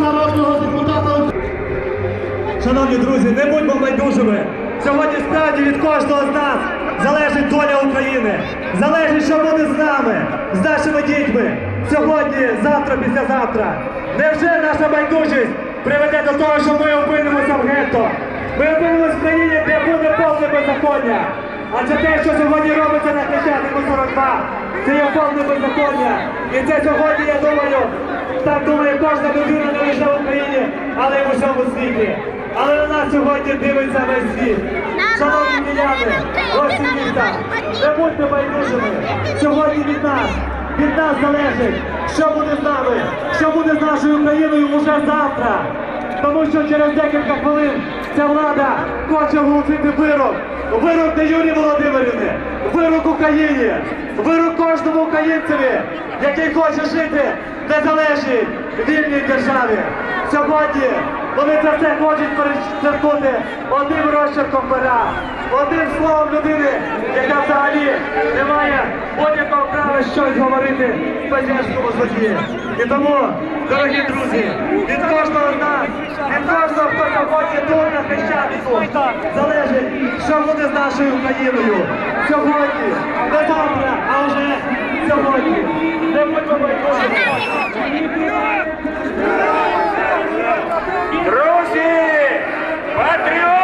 народного депутата. Шановні друзі, не будьмо байдужими. Сьогодні справді від кожного з нас залежить доля України. Залежить, що буде з нами, з нашими дітьми. Сьогодні, завтра, післязавтра. Невже наша байдужість приведе до того, що ми опинимося в гетто? Ми опинимося в країні, де буде повне беззаконня. Адже те, що сьогодні робиться на Хрещатику 42, це є повне беззаконня. І це сьогодні, я думаю, так думає кожна людина не лише в Україні, але й в усьому світі. Але на нас сьогодні дивиться весь світ. Шановні міляни, гості міста, не будьте байдужими. Сьогодні від нас, від нас залежить, що буде з нами, що буде з нашою країною уже завтра. Тому що через декілька хвилин ця влада хоче оголосити вирок. Вирок не Юрії Володимирівни, вирок Україні, вирок кожному українцеві, який хоче жити в незалежній вільній державі. Сьогодні вони це все хочуть перечеркнути одним розчерком пера, одним словом людини, яка взагалі не має будь-якого права щось говорити в Пазянському суді. І тому, дорогі друзі, від кожного з нас, від кожного, хто сьогодні тут на Хрещатику, залежить, що буде з нашою Україною. Сьогодні, не завтра, а вже сьогодні. Не будьмо байдужими. Друзі! Патріоти!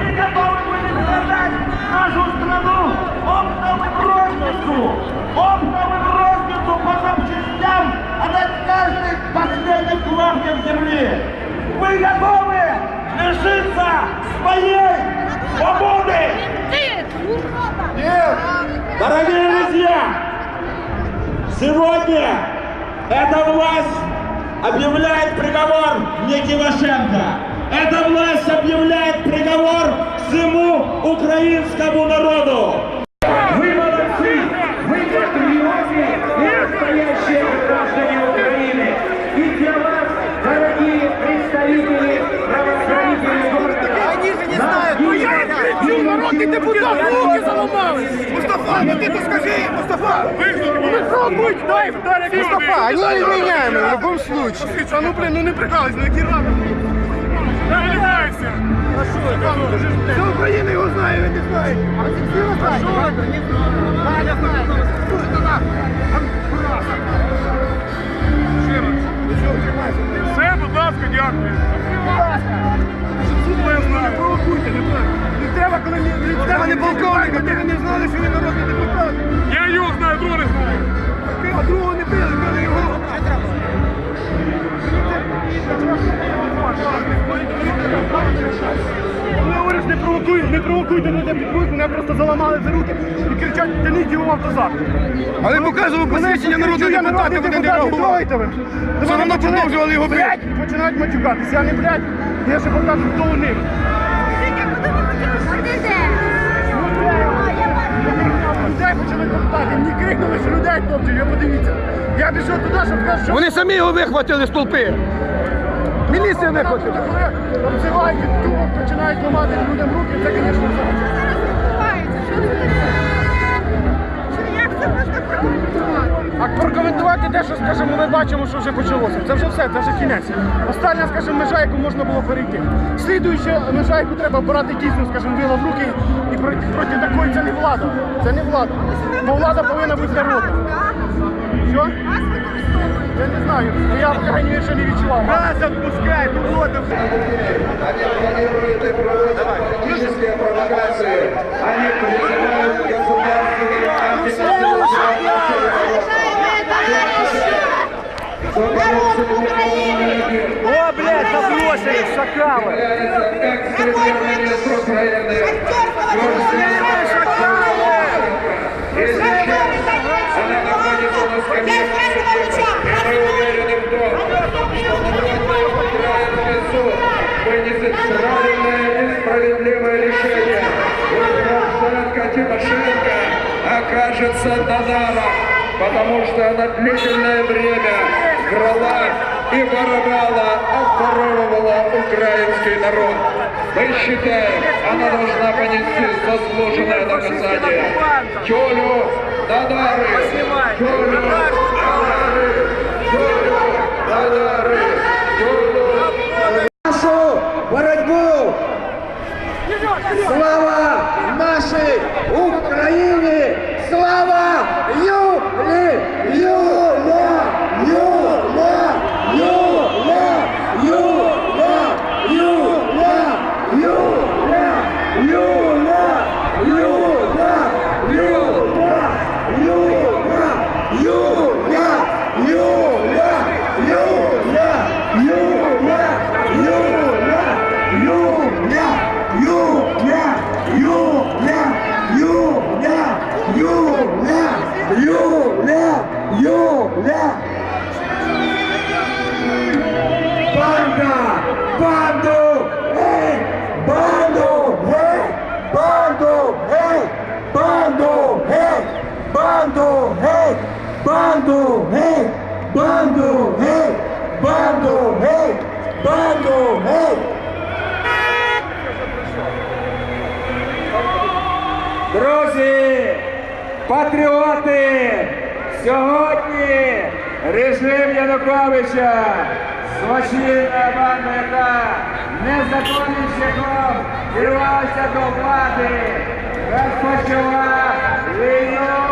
Они готовы были продать нашу страну оптом и в розницу! Оптом и в розницу по запчастям отдать каждый последний клаптем земли! Вы готовы лишиться своей свободы? Нет! Дорогие друзья, сегодня эта власть объявляет приговор не Тимошенко. Эта власть объявляет приговор всему украинскому народу. Вы молодцы! Вы патриоты и настоящие граждане Украины! И для вас, дорогие представители правоохранительных органов, Они же не знают, ну я кричу, народний депутат, руки заломали! Мустафа, ну ти то скажи, Мустафа! Ну що будь, дай, дай, Мустафа, они изменяемы в любом случае. А ну, блин, ну не прикалывайся, ну які рада. Що, Вся Україна його знає, він не знає. А це всі його знаєш? Не знаю. Надя знає. Слухай, то так. Ще раз. Ну. Все, будь ласка, дякую. Будь ласка. Провокуй, не провокуйте мене підкруть, мене просто заламали за руки і кричать, тяніть його в автозак. Але показував посвідчення народного депутата, вони не реагували. Все одно продовжували його бити. Починають матюкатися. Я не блядь, я ще покажу, хто ви хотіли почали топтати. Мені крикнули, що людей топчуть, ви подивіться. Я пішов туди, щоб сказати, що Вони самі його вихватили з толпи. Міліція вихватила. коли обзивають, тупо починають ламати людям руки, це, звісно, взагалі. А прокоментувати те, що скажімо, ми бачимо, що вже почалося. Це вже все, це вже кінець. Остання, скажімо, межа, яку можна було перейти. Слідуюча межа, яку треба брати дійсно, скажімо, вила в руки і проти, такої це не влада. Це не влада. Бо влада повинна бути народна. Що? Я не знаю. Я в крайній ще не відчував. Нас отпускай, ну вот и Они планируют и проводят политические провокации. Они призывают государственные антиконституционные О, блядь, забросили, шакалы! как потому что она длительное время крала и воровала, обворовывала украинский народ. Мы считаем, она должна понести заслуженное наказание. Тюлю на нары! Тюлю на нары! Тюлю на нары! Тюлю нашу боротьбу! Слава You Банду! Ей! Банду! Ей! Банду! Ей! Банду! Ей! Банду! Ей! Друзі, патріоти, сьогодні режим Януковича, злочинна банда, яка незаконним шляхом вірвалася до влади, розпочала війну